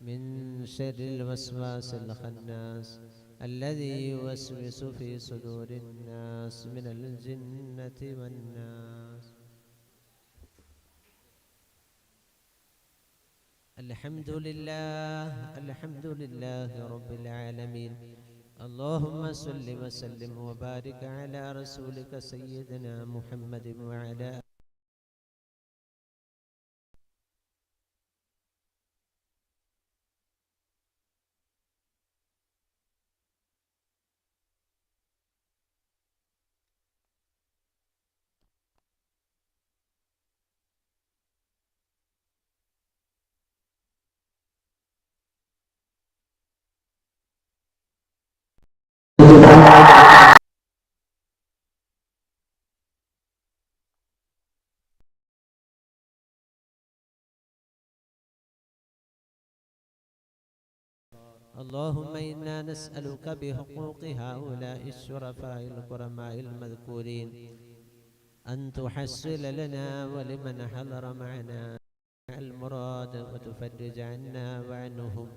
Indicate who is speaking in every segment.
Speaker 1: من شر الوسواس الخناس الذي يوسوس في صدور الناس من الجنة والناس. الحمد لله الحمد لله رب العالمين. اللهم صل وسلم وبارك على رسولك سيدنا محمد وعلى اللهم إنا نسألك بحقوق هؤلاء الشرفاء الكرماء المذكورين أن تحصل لنا ولمن حضر معنا المراد وتفرج عنا وعنهم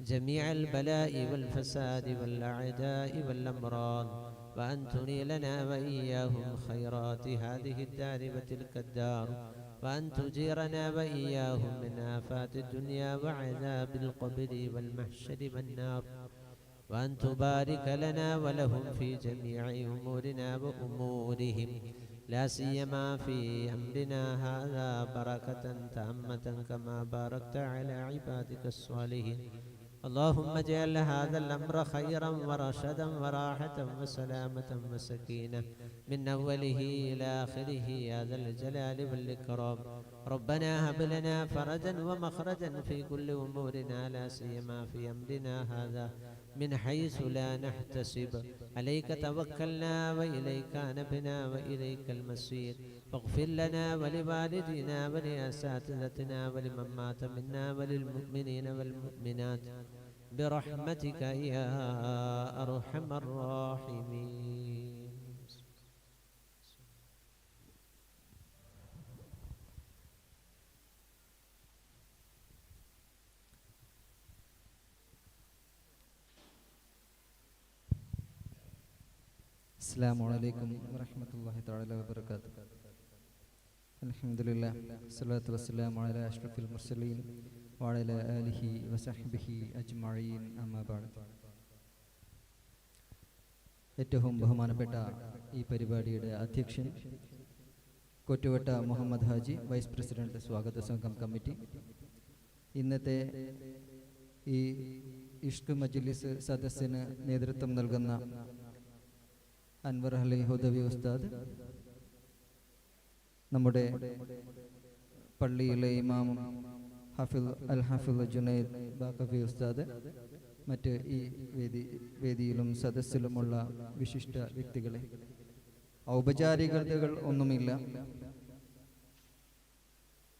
Speaker 1: جميع البلاء والفساد والأعداء والأمراض وأن تنيلنا وإياهم خيرات هذه الدار وتلك الدار وأن تجيرنا وإياهم من آفات الدنيا وعذاب القبر والمحشر والنار وأن تبارك لنا ولهم في جميع أمورنا وأمورهم. لا سيما في أمرنا هذا بركة تامة كما باركت على عبادك الصالحين. اللهم اجعل هذا الأمر خيرا ورشدا وراحة وسلامة وسكينة. من أوله إلى آخره يا ذا الجلال والإكرام. ربنا هب لنا فرجا ومخرجا في كل أمورنا لا سيما في أمرنا هذا من حيث لا نحتسب. عليك توكلنا وإليك نبنا وإليك المصير. فاغفر لنا ولوالدينا ولأساتذتنا ولمن مات منا وللمؤمنين والمؤمنات. برحمتك يا أرحم الراحمين.
Speaker 2: السلام عليكم ورحمة الله تعالى وبركاته الحمد لله والصلاة والسلام على أشرف المرسلين وعلى آله وصحبه أجمعين أما بعد ഏറ്റവും ബഹുമാനപ്പെട്ട ഈ പരിപാടിയുടെ അധ്യക്ഷൻ കൊറ്റുവട്ട മുഹമ്മദ് ഹാജി വൈസ് പ്രസിഡന്റ് സ്വാഗത സംഘം കമ്മിറ്റി ഇന്നത്തെ ഈ ഇഷ്ക് മജ്ലിസ് സദസ്സിന് നേതൃത്വം നൽകുന്ന അൻവർ അലി ഹുദവി ഉസ്താദ്. നമ്മുടെ പള്ളിയിലെ ഇമാമും ഹഫിൽ അൽ ഹഫിൽ ജുനൈദ് ബാഖഫി ഉസ്താദ്. മറ്റ് ഈ വേദി വേദിയിലും സദസ്സിലുമുള്ള വിശിഷ്ട വ്യക്തികളെ. ഔപചാരികതകൾ ഒന്നുമില്ല.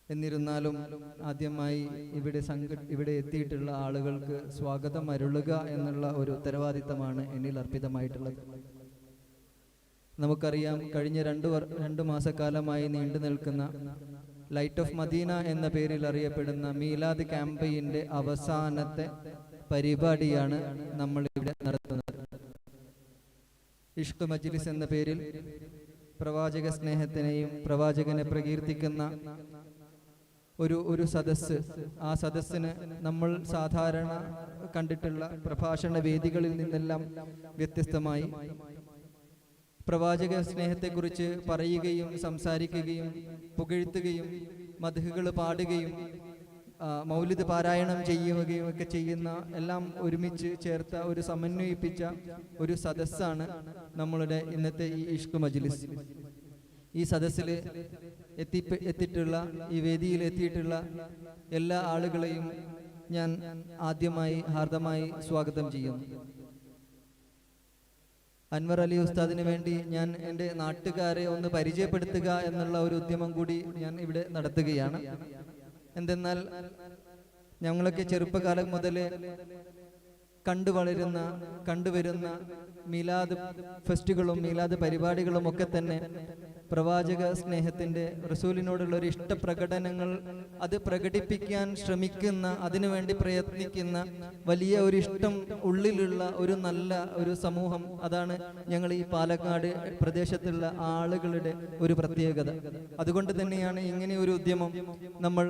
Speaker 2: എന്നിരുന്നാലും ആദ്യമായി ഇവിടെ സംഘ ഇവിടെ എത്തിയിട്ടുള്ള ആളുകൾക്ക് സ്വാഗതം അരുളുക എന്നുള്ള ഒരു ഉത്തരവാദിത്തമാണ് എന്നിൽ അർപ്പിതമായിട്ടുള്ളത്. നമുക്കറിയാം കഴിഞ്ഞ രണ്ട് രണ്ട് മാസക്കാലമായി നീണ്ടു നിൽക്കുന്ന ലൈറ്റ് ഓഫ് മദീന എന്ന പേരിൽ അറിയപ്പെടുന്ന മീലാദ് ക്യാമ്പയിന്റെ അവസാനത്തെ പരിപാടിയാണ് നമ്മൾ ഇവിടെ നടത്തുന്നത്. ഇഷ്ക് മജ്ലിസ് എന്ന പേരിൽ പ്രവാചക സ്നേഹത്തിനെയും പ്രവാചകനെ പ്രകീർത്തിക്കുന്ന ഒരു ഒരു സദസ്സ്. ആ സദസ്സിന് നമ്മൾ സാധാരണ കണ്ടിട്ടുള്ള പ്രഭാഷണ വേദികളിൽ നിന്നെല്ലാം വ്യത്യസ്തമായി പ്രവാചക സ്നേഹത്തെക്കുറിച്ച് പറയുകയും സംസാരിക്കുകയും പുകഴ്ത്തുകയും മധുകൾ പാടുകയും മൗലിത പാരായണം ചെയ്യുകയും ഒക്കെ ചെയ്യുന്ന എല്ലാം ഒരുമിച്ച് ചേർത്ത ഒരു സമന്വയിപ്പിച്ച ഒരു സദസ്സാണ് നമ്മളുടെ ഇന്നത്തെ ഈ ഇഷ്ക് മജ്ലിസ്. ഈ സദസ്സിൽ എത്തി എത്തിയിട്ടുള്ള ഈ വേദിയിൽ എത്തിയിട്ടുള്ള എല്ലാ ആളുകളെയും ഞാൻ ആദ്യമായി ഹാർദമായി സ്വാഗതം ചെയ്യുന്നു. അൻവർ അലി ഉസ്താദിന് വേണ്ടി ഞാൻ എന്റെ നാട്ടുകാരെ ഒന്ന് പരിചയപ്പെടുത്തുക എന്നുള്ള ഒരു ഉദ്യമം കൂടി ഞാൻ ഇവിടെ നടത്തുകയാണ്. എന്തെന്നാൽ ഞങ്ങളൊക്കെ ചെറുപ്പകാലം മുതൽ കണ്ടു വളരുന്ന കണ്ടുവരുന്ന മീലാദ് ഫെസ്റ്റുകളും മീലാദ് പരിപാടികളും ഒക്കെ തന്നെ പ്രവാചക സ്നേഹത്തിന്റെ റസൂലിനോടുള്ള ഒരു ഇഷ്ടപ്രകടനങ്ങൾ അത് പ്രകടിപ്പിക്കാൻ ശ്രമിക്കുന്ന അതിനുവേണ്ടി പ്രയത്നിക്കുന്ന വലിയ ഒരു ഇഷ്ടം ഉള്ളിലുള്ള ഒരു നല്ല ഒരു സമൂഹം അതാണ് ഞങ്ങൾ ഈ പാലക്കാട് പ്രദേശത്തുള്ള ആളുകളുടെ ഒരു പ്രത്യേകത. അതുകൊണ്ട് തന്നെയാണ് ഇങ്ങനെ ഒരു ഉദ്യമം നമ്മൾ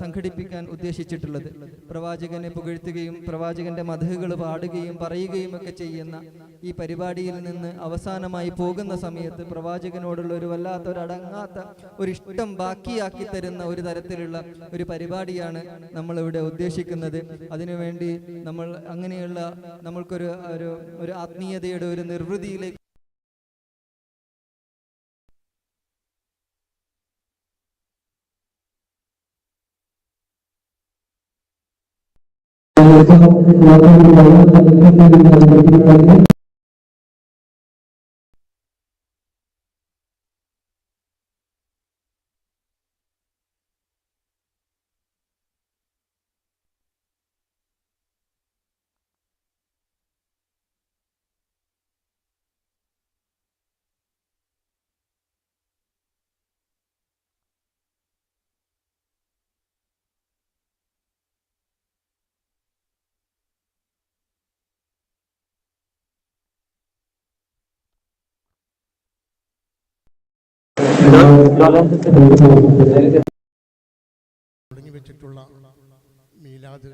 Speaker 2: സംഘടിപ്പിക്കാൻ ഉദ്ദേശിച്ചിട്ടുള്ളത്. പ്രവാചകനെ പുകഴ്ത്തുകയും പ്രവാചകന്റെ മധുകൾ പാടുകയും പറയുകയും ഒക്കെ ചെയ്യുന്ന ഈ പരിപാടിയിൽ നിന്ന് അവസാനമായി പോകുന്ന സമയത്ത് പ്രവാചകനോടുള്ള ഒരു വല്ലാത്ത ഒരു അടങ്ങാത്ത ഒരു ഇഷ്ടം ബാക്കിയാക്കി തരുന്ന ഒരു തരത്തിലുള്ള ഒരു പരിപാടിയാണ് നമ്മൾ ഇവിടെ ഉദ്ദേശിക്കുന്നത്. അതിനുവേണ്ടി നമ്മൾ അങ്ങനെയുള്ള നമ്മൾക്കൊരു ഒരു ഒരു ആത്മീയതയുടെ ഒരു നിർവൃതിയിലേക്ക്
Speaker 3: തുടങ്ങി വെച്ചിട്ടുള്ള മീലാദ്